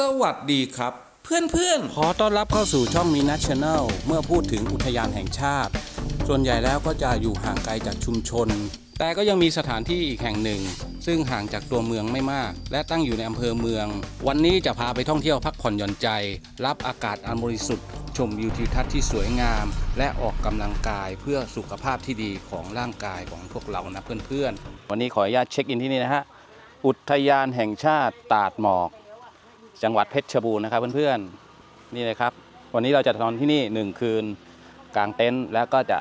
สวัสดีครับ เพื่อนๆ ขอต้อนรับเข้าสู่ช่องมีนัชแนลเมื่อพูดถึงอุทยานแห่งชาติ ส่วนใหญ่แล้วก็จะอยู่ห่างไกลจากชุมชน แต่ก็ยังมีสถานที่อีกแห่งหนึ่ง ซึ่งห่างจากตัวเมืองไม่มาก และตั้งอยู่ในอำเภอเมือง วันนี้จะพาไปท่องเที่ยวพักผ่อนหย่อนใจ รับอากาศอันบริสุทธิ์ ชมวิวทิวทัศน์ที่สวยงาม และออกกำลังกายเพื่อสุขภาพที่ดีของร่างกายของพวกเรานะเพื่อนๆ วันนี้ขออนุญาตเช็คอินที่นี่นะฮะ อุทยานแห่งชาติตาดหมอก จังหวัดเพชรบูรณ์นะครับเพื่อนๆนี่เลยครับ วันนี้เราจะนอนที่นี่หนึ่งคืนกลางเต็นท์แล้วก็จะ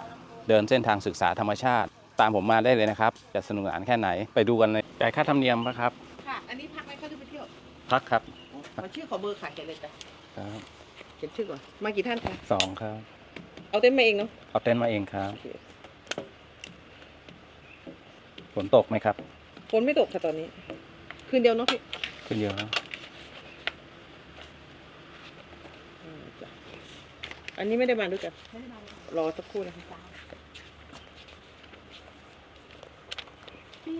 เดินเส้นทางศึกษาธรรมชาติ ตามผมมาได้เลยนะครับ จะสนุกสนานแค่ไหนไปดูกันเลยจ่ายค่าธรรมเนียมปะครับค่ะ อันนี้พักไหมคะหรือไปเที่ยวพักครับขอชื่อขอเบอร์ค่ะเขียนเลยจ้ะครับเขียนชื่อก่อนมากี่ท่านคะสองครับ เอาเต้นท์มาเองเนาะเอาเต็นท์มาเองครับฝนตกไหมครับฝนไม่ตกค่ะตอนนี้ คืนเดียวเนาะพี่ ขึ้นเยอะนะอืมจ้ะ อันนี้ไม่ได้มาด้วยกันรอสักครู่นะคะพี่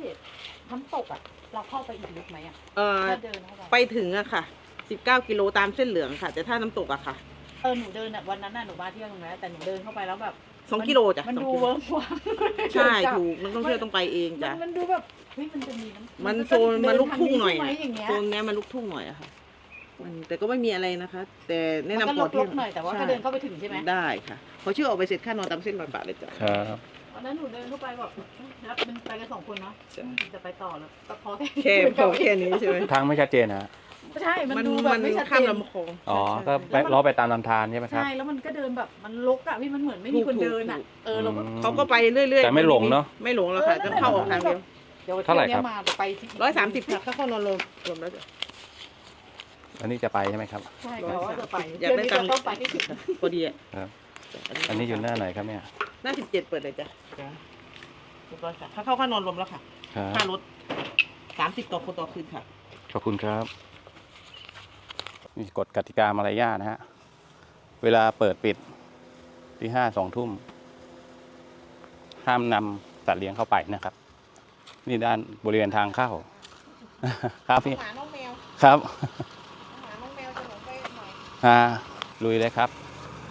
น้ำตกอะ เราเข้าไปอีกลึกไหมอะเอ่อถ้าเดินเข้าไปไปถึงอะค่ะ 19 กิโลตามเส้นเหลืองค่ะ แต่ถ้าน้ำตกอะค่ะเออหนูเดินอะวันนั้นน่ะหนูมาเที่ยวตรงนั้นแต่หนูเดินเข้าไปแล้วแบบ2กิโลจ้ะมันสองดูกิโลเวิร์กว่างใช่ถูกนักท่องเที่ยวต้องไปเองมัจ้ะนมันดูแบบเฮ้ยมันจะมีน้ำมันก็โซนมันลุกทุ่งหน่อยเดิอะทางนี้ใช่ไหมอย่างเงี้ย โซนเนี้ยมันลุกทุ่งหน่อยอะค่ะ มันแต่ก็ไม่มีอะไรนะคะ แต่แนะมันนำก็ก่อนลกๆหน่อยแต่ว่าถ้าเดินเข้าไปถึงใช่ไหมได้ค่ะพอชื่อออกไปเสร็จค่านอนตามเส้นบาทเลยจ้ะ ครับวันนั้นหนูเดินเข้าไปแบบแล้วมันไปกันสองคนเนาะใช่ จะไปต่อแล้วก็พอแค่พอแค่นี้ใช่ไหมทางไม่ชัดเจนนะใช่มันมันดูแบมับนไม่ชัดเจข้ามนลำคลองอ๋อใช่ก็ใช่ไปล้อไปตามลำธารใช่ไหมครับ ใช่แล้วมันก็เดินแบบมันลกอะพี่มันเหมือนไม่มีคนถูกเดินอะถูกเออเราก็อืมเขาก็ไปเรื่อยๆแต่ไม่หลงเนอะไม่หลงแล้วค่ะเออนั่จะนแหละ เข้าออกทางเดียว เดี๋ยวเท่าไหร่ที่ยครับมาไปที่ร้อยสามสิบค่ะ ถ้าเข้านอนรวมรวมแล้วจ้ะ อันนี้จะไปใช่ไหมครับ ใช่เราว่าจะไปอยากได้ตังค์ เดือนนี้เราต้องไปให้ถึงพอดีอะครับ อันนี้อยู่หน้าไหนครับเนี่ยหน้าสิบเจ็ดเปิดเลยจ้ะเรียบร้อยค่ะถ้าเข้าค่านอนรวมแล้วค่ะครับค่ารถสามสิบต่อคนต่อคืนค่ะ ขอบคุณครับมีกฎกติกามารยาทนะฮะเวลาเปิดปิดที่ห้าสองทุ่ม ห้ามนำสัตว์เลี้ยงเข้าไปนะครับ นี่ด้านบริเวณทางเข้า ครับพี่หมาน้องแมวครับ อ่าลุยเลยครับ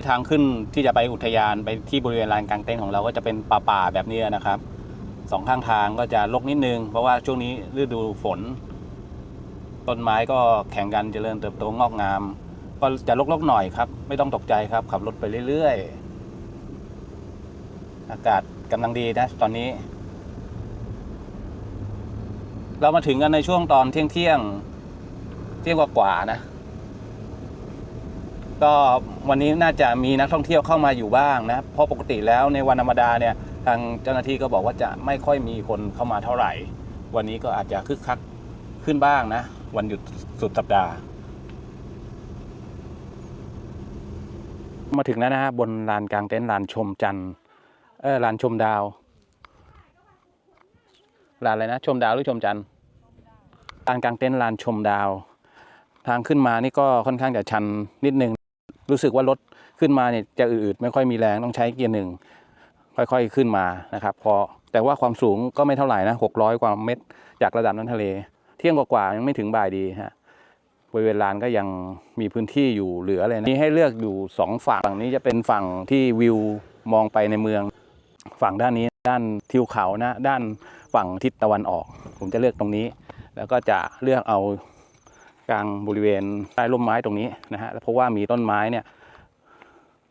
ทางขึ้นที่จะไปอุทยานไปที่บริเวณลานกลางเต็นท์ของเราก็จะเป็นป่าๆแบบนี้นะครับสองข้างทางก็จะรกนิดนึง เพราะว่าช่วงนี้ฤดูฝน ต้นไม้ก็แข่งกันเจริญเติบโตงอกงาม ก็จะรกๆหน่อยครับ ไม่ต้องตกใจครับขับรถไปเรื่อยๆ อากาศกำลังดีนะตอนนี้ เรามาถึงกันในช่วงตอนเที่ยงเที่ยงเที่ยงกว่าๆนะ ก็วันนี้น่าจะมีนักท่องเที่ยวเข้ามาอยู่บ้างนะเพราะปกติแล้วในวันธรรมดาเนี่ยทางเจ้าหน้าที่ก็บอกว่าจะไม่ค่อยมีคนเข้ามาเท่าไหร่ วันนี้ก็อาจจะคึกคักขึ้นบ้างนะ วันหยุดสุดสัปดาห์ มาถึงแล้วนะฮะบนลานกลางเต็นท์ลานชมจันทร์เออลานชมดาวลานอะไรนะชมดาวหรือชมจันทร์ลานกลางเต็นท์ลานชมดาว ทางขึ้นมานี่ก็ค่อนข้างจะชันนิดนึง รู้สึกว่ารถขึ้นมาเนี่ยจะอืดๆไม่ค่อยมีแรงต้องใช้เกียร์หนึ่งค่อยๆขึ้นมานะครับพอแต่ว่าความสูงก็ไม่เท่าไหร่นะ600 กว่าเมตร จากระดับน้ำทะเล เที่ยงกว่าๆยังไม่ถึงบ่ายดีฮะบริเวณลานก็ยังมีพื้นที่อยู่เหลือเลยนะมีให้เลือกอยู่สองฝั่งฝั่งนี้จะเป็นฝั่งที่วิวมองไปในเมือง ฝั่งด้านนี้ด้านทิวเขานะ ด้านฝั่งทิศตะวันออก ผมจะเลือกตรงนี้ แล้วก็จะเลือกเอา กลางบริเวณใต้ร่มไม้ตรงนี้นะฮะเพราะว่ามีต้นไม้เนี่ย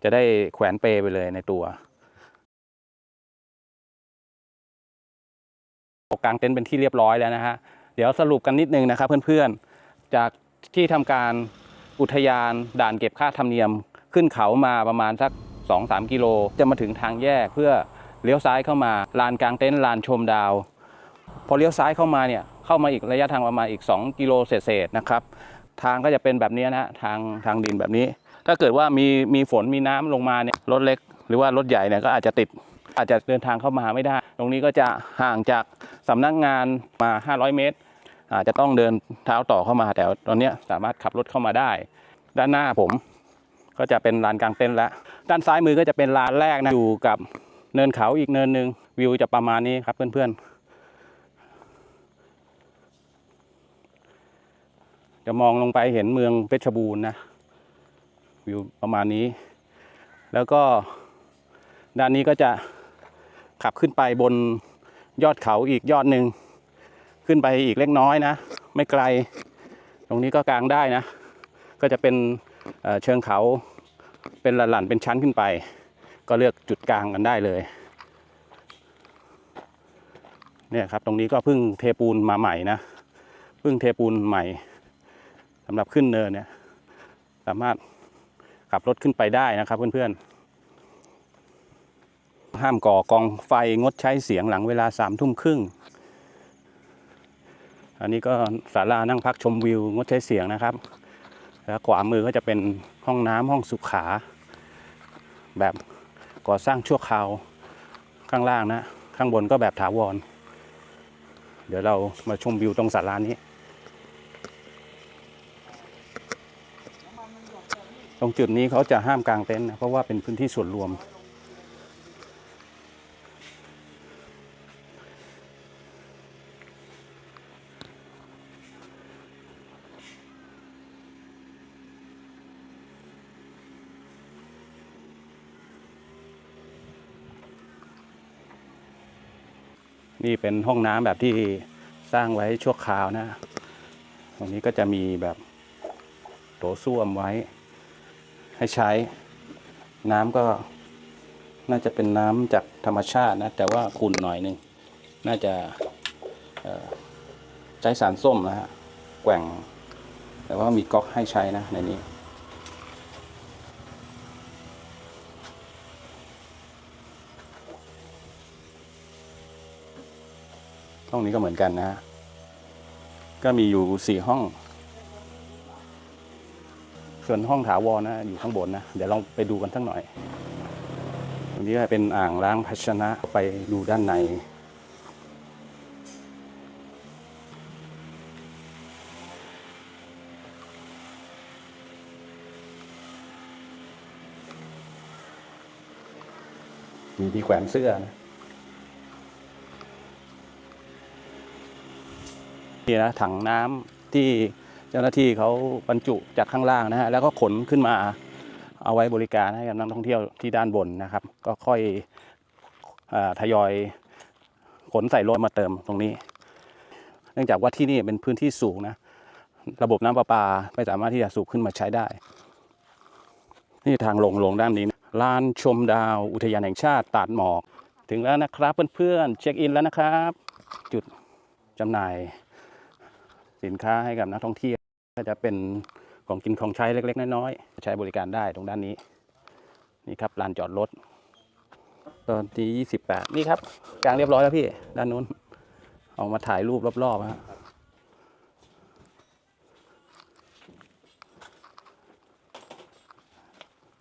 จะได้แขวนเปไปเลยในตัวกลางเต็นท์เป็นที่เรียบร้อยแล้วนะฮะ เดี๋ยวสรุปกันนิดนึงนะครับเพื่อนๆ จากที่ทำการอุทยานด่านเก็บค่าธรรมเนียมขึ้นเขามาประมาณสัก 2-3 กิโล จะมาถึงทางแยกเพื่อเลี้ยวซ้ายเข้ามาลานกลางเต็นท์ลานชมดาว พอเลี้ยวซ้ายเข้ามาเนี่ยเข้ามาอีกระยะทางประมาณอีก 2 กิโลเศษๆนะครับทางก็จะเป็นแบบนี้นะฮะทางทางดินแบบนี้ ถ้าเกิดว่ามีมีฝนมีน้ำลงมาเนี่ยรถเล็ก หรือว่ารถใหญ่เนี่ยก็อาจจะติดอาจจะเดินทางเข้ามาไม่ได้ ตรงนี้ก็จะห่างจากสำนักงานมา 500 เมตร อาจจะต้องเดินเท้าต่อเข้ามาแต่ตอนนี้สามารถขับรถเข้ามาได้ ด้านหน้าผมก็จะเป็นลานกลางเต็นท์แล้ว ด้านซ้ายมือก็จะเป็นลานแรกนะอยู่กับเนินเขาอีกเนินหนึ่งวิวจะประมาณนี้ครับเพื่อนๆ จะมองลงไปเห็นเมืองเพชรบูรณ์นะวิวประมาณนี้ แล้วก็ด้านนี้ก็จะขับขึ้นไปบนยอดเขาอีกยอดหนึ่งขึ้นไปอีกเล็กน้อยนะ ไม่ไกล ตรงนี้ก็กลางได้นะ ก็จะเป็นเชิงเขาเป็นหลั่นเป็นชั้นขึ้นไป ก็เลือกจุดกลางกันได้เลย เนี่ยครับตรงนี้ก็เพิ่งเทปูนมาใหม่นะเพิ่งเทปูนใหม่ สำหรับขึ้นเนินเนี่ย สามารถขับรถขึ้นไปได้นะครับเพื่อนๆ ห้ามก่อกองไฟงดใช้เสียงหลังเวลาสามทุ่มครึ่ง อันนี้ก็ศาลานั่งพักชมวิวงดใช้เสียงนะครับ แล้วขวามือก็จะเป็นห้องน้ำห้องสุขา แบบก่อสร้างชั่วคราวข้างล่างนะ ข้างบนก็แบบถาวร เดี๋ยวเรามาชมวิวตรงศาลานี้ ตรงจุดนี้เขาจะห้ามกางเต็นท์นะเพราะว่าเป็นพื้นที่ส่วนรวม นี่เป็นห้องน้ำแบบที่สร้างไว้ชั่วคราวนะ ตรงนี้ก็จะมีแบบโถส้วมไว้ ให้ใช้ น้ำก็น่าจะเป็นน้ำจากธรรมชาตินะ แต่ว่าขุ่นหน่อยหนึง น่าจะใช้สารส้มนะฮะแกว่ง แต่ว่ามีก๊อกให้ใช้นะในนี้ห้องนี้ก็เหมือนกันนะฮะ ก็มีอยู่สี่ห้อง ส่วนห้องถาวรนะอยู่ข้างบนนะเดี๋ยวลองไปดูกันสักหน่อยตรงนี้เป็นอ่างล้างภาชนะไปดูด้านในมีที่แขวนเสื้อนะนี่นะถังน้ำที่ เจ้าหน้าที่เขาบรรจุจากข้างล่างนะฮะแล้วก็ขนขึ้นมาเอาไว้บริการให้กับนักท่องเที่ยวที่ด้านบนนะครับ ก็ค่อยอทยอยขนใส่รถมาเติมตรงนี้ เนื่องจากว่าที่นี่เป็นพื้นที่สูงนะ ระบบน้ำประปาไม่สามารถที่จะสูบขึ้นมาใช้ได้ นี่ทางลงลงด้านนี้นะลานชมดาวอุทยานแห่งชาติตาดหมอก ถึงแล้วนะครับเพื่อนๆเช็คอินแล้วนะครับ จุดจำหน่ายสินค้าให้กับนักท่องเที่ยว ก็จะเป็นของกินของใช้เล็ก ๆ น้อยๆใช้บริการได้ตรงด้านนี้ นี่ครับลานจอดรถ ตอนที่ยี่สิบแปดนี่ครับ กลางเรียบร้อยแล้วพี่ ด้านนู้น ออกมาถ่ายรูปรอบๆฮะ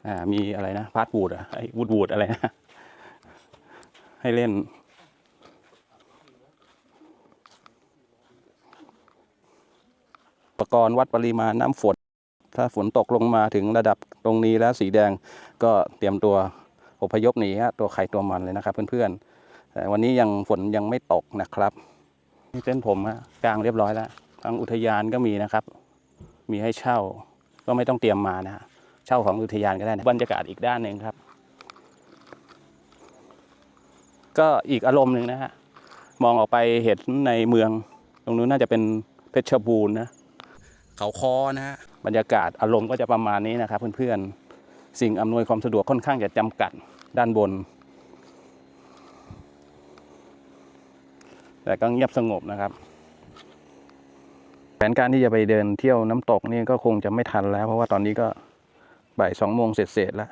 อ่ามีอะไรนะพาร์ทวูดอะไอ้วูดวูดอะไรนะ ให้เล่น ปกรณ์วัดปริมาณน้ำฝน ถ้าฝนตกลงมาถึงระดับตรงนี้แล้วสีแดงก็เตรียมตัวอพยพหนีฮะตัวใครตัวมันเลยนะครับเพื่อนๆแต่วันนี้ยังฝนยังไม่ตกนะครับเส้นผมฮะกลางเรียบร้อยแล้วทางอุทยานก็มีนะครับ มีให้เช่าก็ไม่ต้องเตรียมมานะฮะเช่าของอุทยานก็ได้นะบรรยากาศอีกด้านหนึ่งครับ ก็อีกอารมณ์หนึ่งนะฮะมองออกไปเห็นในเมือง ตรงนู้นน่าจะเป็นเพชรบูรณ์นะ เขาคอนะฮะบรรยากาศอารมณ์ก็จะประมาณนี้นะครับเพื่อนๆสิ่งอำนวยความสะดวกค่อนข้างจะจำกัดด้านบน แต่ก็เงียบสงบนะครับแผนการที่จะไปเดินเที่ยวน้ำตกนี่ก็คงจะไม่ทันแล้ว เพราะว่าตอนนี้ก็บ่ายสองโมงเสร็จๆแล้ว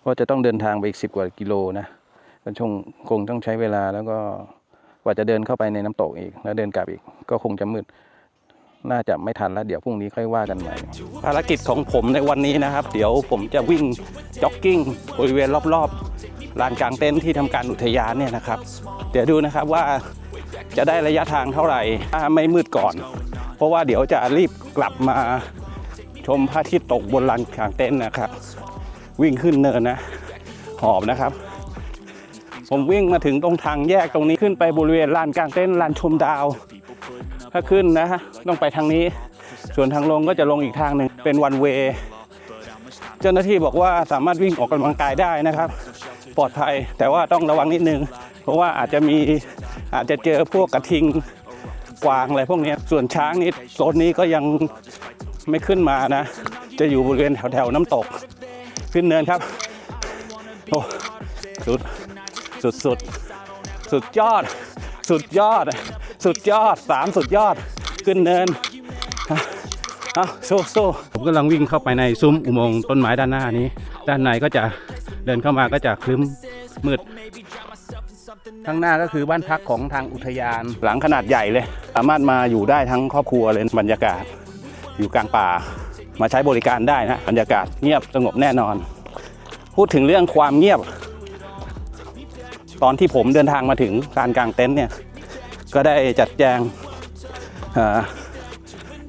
เพราะจะต้องเดินทางไปอีกสิบกว่ากิโลนะก็คงคงต้องใช้เวลาแล้วก็กว่าจะเดินเข้าไปในน้ำตกอีก แล้วเดินกลับอีกก็คงจะมืด น่าจะไม่ทันแล้วเดี๋ยวพรุ่งนี้ค่อยว่ากันใหม่ภารกิจของผมในวันนี้นะครับ เดี๋ยวผมจะวิ่งจ็อกกิ้งบริเวณรอบๆลานกลางเต็นท์ที่ทำการอุทยานเนี่ยนะครับ เดี๋ยวดูนะครับว่าจะได้ระยะทางเท่าไหร่ถ้าไม่มืดก่อน เพราะว่าเดี๋ยวจะรีบกลับมาชมพระอาทิตย์ตกบนลานกลางเต็นท์นะครับ วิ่งขึ้นเนินนะ หอบนะครับผมวิ่งมาถึงตรงทางแยกตรงนี้ขึ้นไปบริเวณลานกลางเต็นท์ลานชมดาว ถ้าขึ้นนะฮะต้องไปทางนี้ ส่วนทางลงก็จะลงอีกทางหนึ่งเป็นวันเวเจ้าหน้าที่บอกว่าสามารถวิ่งออกกำลังกายได้นะครับ ปลอดภัยแต่ว่าต้องระวังนิดนึง เพราะว่าอาจจะมีอาจจะเจอพวกกระทิงกวางอะไรพวกนี้ส่วนช้างนี่โซนนี้ก็ยังไม่ขึ้นมานะ จะอยู่บริเวณแถวๆน้ำตก ขึ้นเนินครับโอ้สุดสุดสุดสุดยอด สุดยอด สุดยอดสามสุดยอด ขึ้นเนินเอาสู้สู้ผมกำลังวิ่งเข้าไปในซุ้มอุโมงค์ต้นไม้ด้านหน้านี้ ด้านในก็จะเดินเข้ามาก็จะคลึ้มมืดข้างหน้าก็คือบ้านพักของทางอุทยาน หลังขนาดใหญ่เลย สามารถมาอยู่ได้ทั้งครอบครัวเลยบรรยากาศ อยู่กลางป่า มาใช้บริการได้นะบรรยากาศเงียบสงบแน่นอน พูดถึงเรื่องความเงียบ ตอนที่ผมเดินทางมาถึงการกางเต็นท์เนี่ย ก็ได้จัดแจงเอ่อ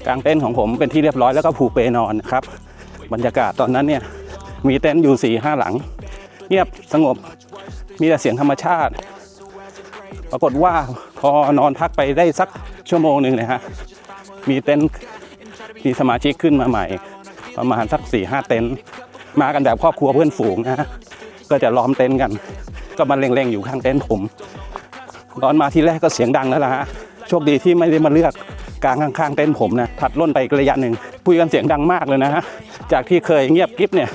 กางเต็นท์ของผมเป็นที่เรียบร้อยแล้วก็ผูกเปนอนนะครับ บรรยากาศตอนนั้นเนี่ยมีเต็นท์อยู่4ี่ห้าหลัง เงียบสงบมีแต่เสียงธรรมชาติ ปรากฏว่าพอนอนพักไปได้สักชั่วโมงหนึ่งนะฮะมีเต็นท์มีสมาชิกขึ้นมาใหม่ ประมาณสัก4ี่ห้าเต็นท์มากันแบบครอบครัวเพื่อนฝูงนะฮะก็จะล้อมเต็นท์กัน ก็มาเล็งๆอยู่ข้างเต็นท์ผม ตอนมาที่แรกก็เสียงดังแล้วล่ะฮะโชคดีที่ไม่ได้มาเลือกกลางข้างๆเต็นผมนะถัดล่นไปอีกระยะหนึ่งคุยกันเสียงดังมากเลยนะฮะจากที่เคยเงียบกริบเนี่ย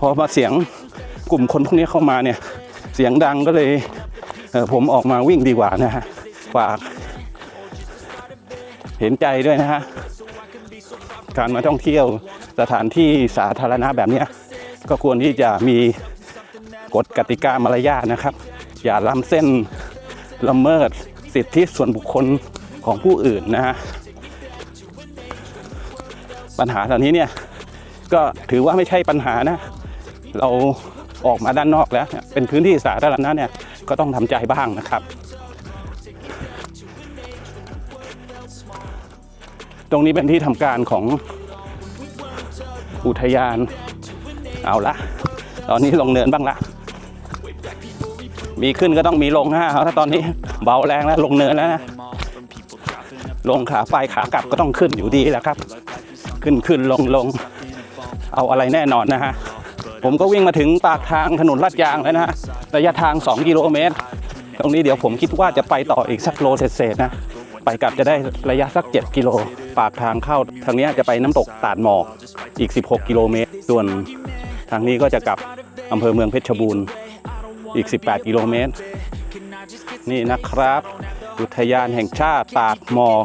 พอมาเสียงกลุ่มคนพวกนี้เข้ามาเนี่ยเสียงดังก็เลยเผมออกมาวิ่งดีกว่านะฮะฝาก เห็นใจด้วยนะฮะการมาท่องเที่ยวสถานที่สาธารณะแบบนี้ก็ควรที่จะมีกฎกติกามารยาทนะครับ อย่าล้ำเส้น ละเมิดสิทธิส่วนบุคคลของผู้อื่นนะฮะปัญหาเหล่านี้เนี่ยก็ถือว่าไม่ใช่ปัญหานะ เราออกมาด้านนอกแล้วเนี่ยเป็นพื้นที่สาธารณะเนี่ยก็ต้องทำใจบ้างนะครับ ตรงนี้เป็นที่ทำการของอุทยานเอาละ ตอนนี้ลงเนินบ้างละ มีขึ้นก็ต้องมีลงฮะเอาถ้าตอนนี้เบาแรงแล้วลงเนินแล้วนะลงขาไปขากลับก็ต้องขึ้นอยู่ดีแหละครับ ขึ้นขึ้นลงลงเอาอะไรแน่นอนนะฮะผมก็วิ่งมาถึงปากทางถนนลาดยางแล้วนะฮะระยะทาง 2 กิโลเมตร ตรงนี้เดี๋ยวผมคิดว่าจะไปต่ออีกสักโลเศษๆนะไปกลับจะได้ระยะสัก 7 กิโล ปากทางเข้าทางนี้จะไปน้ำตกตาดหมอกอีก 16 กิโลเมตร ส่วนทางนี้ก็จะกลับอำเภอเมืองเพชรบูรณ์ อีก 18 กิโลเมตร นี่นะครับ อุทยานแห่งชาติตาดหมอก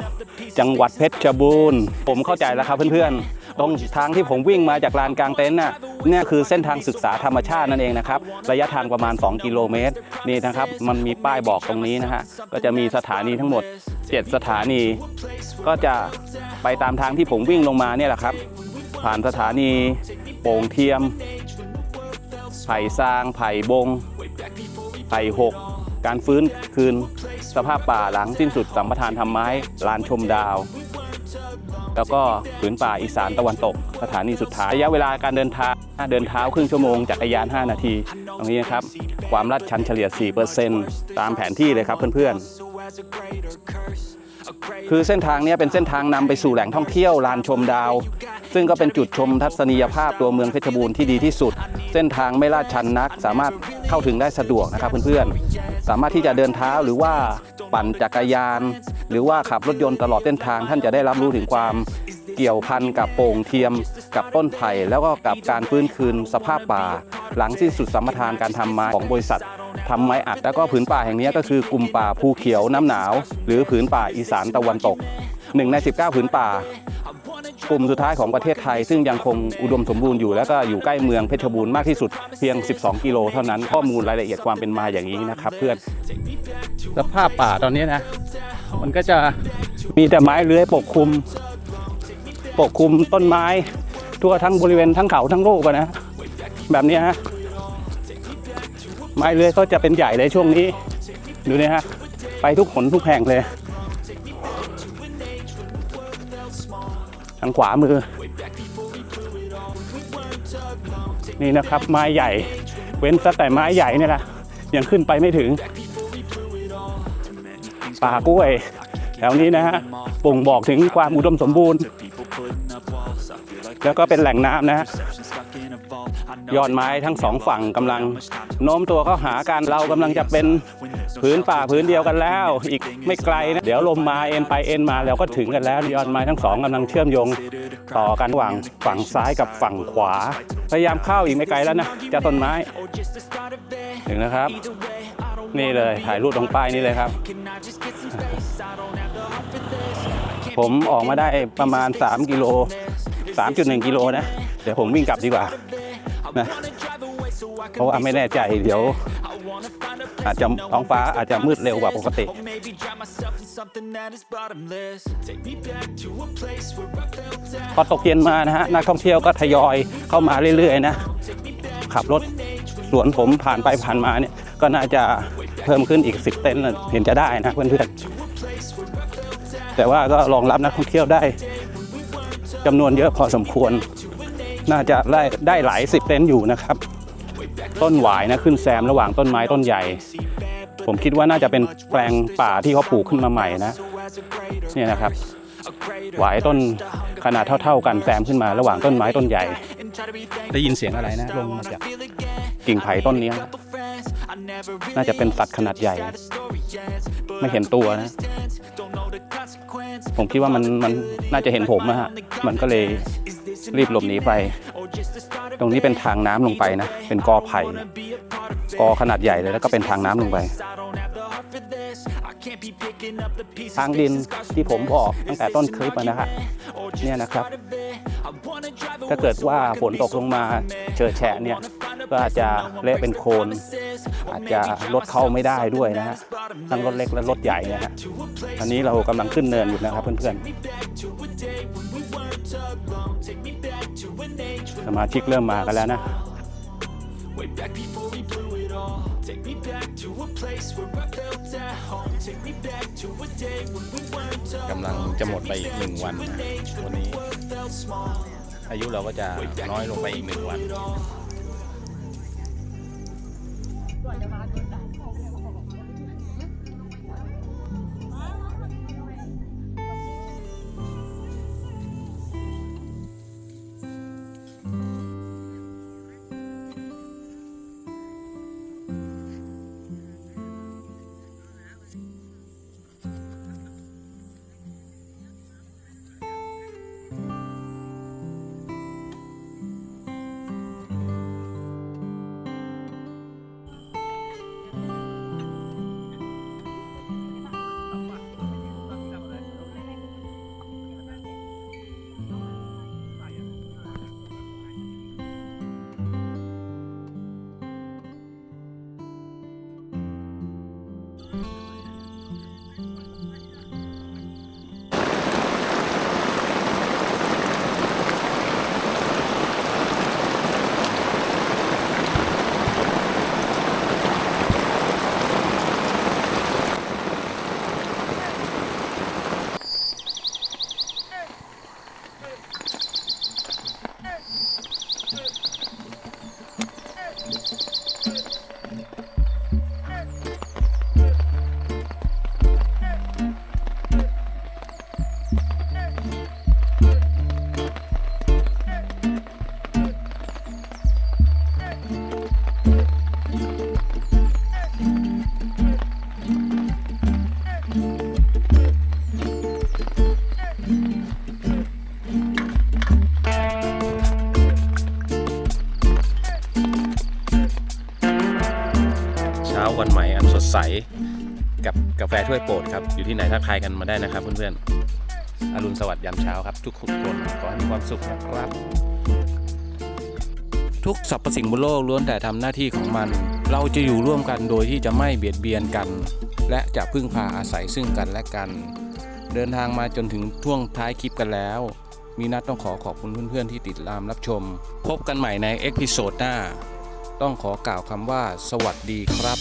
จังหวัดเพชรบูรณ์ ผมเข้าใจแล้วครับเพื่อนๆ ตรงทางที่ผมวิ่งมาจากลานกลางเต็นท์น่ะเนี่ยคือเส้นทางศึกษาธรรมชาตินั่นเองนะครับ ระยะทางประมาณ 2 กิโลเมตร นี่นะครับ มันมีป้ายบอกตรงนี้นะฮะ ก็จะมีสถานีทั้งหมด 7 สถานี ก็จะไปตามทางที่ผมวิ่งลงมาเนี่ยแหละครับ ผ่านสถานีโป่งเทียม ไผ่ซาง ไผ่บง ไผ่หกการฟื้นคืนสภาพป่าหลังสิ้นสุดสัมปทานทำไม้ลานชมดาว แล้วก็ผืนป่าอีสานตะวันตก สถานีสุดท้ายระยะเวลาการเดินทางเดินเท้าครึ่งชั่วโมงจักรยาน 5 นาที ตรงนี้นะครับ ความลาดชันเฉลี่ย 4%ตามแผนที่เลยครับเพื่อนๆ คือเส้นทางนี้เป็นเส้นทางนำไปสู่แหล่งท่องเที่ยวลานชมดาว ซึ่งก็เป็นจุดชมทัศนียภาพตัวเมืองเพชรบูรณ์ที่ดีที่สุด เส้นทางไม่ลาดชันนัก สามารถเข้าถึงได้สะดวกนะครับเพื่อนๆ สามารถที่จะเดินเท้าหรือว่าปั่นจักรยาน หรือว่าขับรถยนต์ตลอดเส้นทางท่านจะได้รับรู้ถึงความเกี่ยวพันกับโป่งเทียม กับต้นไผ่แล้วก็กับการฟื้นคืนสภาพป่า หลังสิ้นสุดสัมปทานการทำไม้ของบริษัท ทำไม้อัดแล้วก็ผืนป่าแห่งนี้ก็คือกลุ่มป่าภูเขียวน้ำหนาว หรือผืนป่าอีสานตะวันตกหนึ่งใน 19 ผืนป่ากลุ่มสุดท้ายของประเทศไทย ซึ่งยังคงอุดมสมบูรณ์อยู่ แล้วก็อยู่ใกล้เมืองเพชรบูรณ์มากที่สุดเพียง 12 กิโลเท่านั้นข้อมูลรายละเอียดความเป็นมาอย่างนี้นะครับเพื่อนสภาพป่าตอนนี้นะ มันก็จะมีแต่ไม้เลื้อยปกคลุม ปกคลุมต้นไม้ ทั่วทั้งบริเวณทั้งเขาทั้งโลกนะ แบบนี้ฮะ ไม้เลื้อยก็จะเป็นใหญ่เลยช่วงนี้ ดูนี่ฮะ ไปทุกขนทุกแห่งเลย ทางขวามือ นี่นะครับ ไม้ใหญ่ เว้นซะแต่ไม้ใหญ่เนี่ยแหละยังขึ้นไปไม่ถึง ป่ากล้วย แถวนี้นะฮะบ่งบอกถึงความอุดมสมบูรณ์ แล้วก็เป็นแหล่งน้ำนะฮะ ยอดไม้ทั้งสองฝั่งกำลังโน้มตัวเข้าหากันเรากำลังจะเป็นผืนป่าผืนเดียวกันแล้ว อีกไม่ไกลนะเดี๋ยวลมมาเอ็นไปเอ็นมาแล้วก็ถึงกันแล้วยอดไม้ทั้งสองกำลังเชื่อมโยง ต่อกันระหว่างฝั่งซ้ายกับฝั่งขวา พยายามเข้าอีกไม่ไกลแล้วนะจะต้นไม้ ถึงนะครับ นี่เลยถ่ายรูปตรงป้ายนี่เลยครับ ผมออกมาได้ประมาณ 3 กิโล 3.1 กิโลนะ เดี๋ยวผมวิ่งกลับดีกว่า นะเพราะว่าไม่แน่ใจเดี๋ยว อาจจะท้องฟ้าอาจจะมืดเร็วกว่าปกติ พอตกเย็นมานะฮะนักท่องเที่ยวก็ทยอยเข้ามาเรื่อยๆนะ ขับรถสวนผมผ่านไปผ่านมาเนี่ย ก็น่าจะเพิ่มขึ้นอีก 10 เต็นท์เห็นจะได้นะเพื่อนๆแต่ว่าก็รองรับนักท่องเที่ยวได้จำนวนเยอะพอสมควร น่าจะได้ได้หลายสิบเต็นท์อยู่นะครับ ต้นหวายนะขึ้นแซมระหว่างต้นไม้ต้นใหญ่ ผมคิดว่าน่าจะเป็นแปลงป่าที่เขาปลูกขึ้นมาใหม่นะเนี่ยนะครับหวายต้นขนาดเท่า ๆ กันแซมขึ้นมาระหว่างต้นไม้ต้นใหญ่ ได้ยินเสียงอะไรนะลงมาจากกิ่งไผ่ต้นนี้นะน่าจะเป็นสัตว์ขนาดใหญ่ ไม่เห็นตัวนะ ผมคิดว่ามันมันน่าจะเห็นผมนะฮะ มันก็เลย รีบหลบหนีไป ตรงนี้เป็นทางน้ำลงไปนะ เป็นกอไผ่กอขนาดใหญ่เลยแล้วก็เป็นทางน้ำลงไป ทางดินที่ผมบอกตั้งแต่ต้นคลิปอะนะฮะเนี่ยนะครับ ถ้าเกิดว่าฝนตกลงมาเจอแฉะเนี่ยก็อาจจะเละเป็นโคลนอาจจะรถเข้าไม่ได้ด้วยนะฮะทั้งรถเล็กและรถใหญ่นะฮะอันนี้เรากำลังขึ้นเนินอยู่นะครับเพื่อนๆ สมาชิกเริ่มมากันแล้วนะ Way back before we blew it all. Take me back to a place where I felt at home. Take me back to a day when we weren't alone. กำลังจะหมดไปอีกหนึ่งวันนะวันนี้ Felt small. อายุเราก็จะน้อยลงไปอีกหนึ่งวันเาวันใหม่อันสดใส กับกาแฟถ้วยโปรดครับ อยู่ที่ไหนทักทายกันมาได้นะครับเพื่อนๆอรุณสวัสดิ์ยามเช้าครับ ทุกคนขอให้มีความสุขนะครับ ทุกสรรพสิ่งบนโลกล้วนแต่ทำหน้าที่ของมัน เราจะอยู่ร่วมกันโดยที่จะไม่เบียดเบียนกัน และจะพึ่งพาอาศัยซึ่งกันและกัน เดินทางมาจนถึงช่วงท้ายคลิปกันแล้วมีนัดต้องขอขอบคุณเพื่อนๆที่ติดตามรับชม พบกันใหม่ในเอพิโซดหน้า ต้องขอกล่าวคำว่า สวัสดีครับ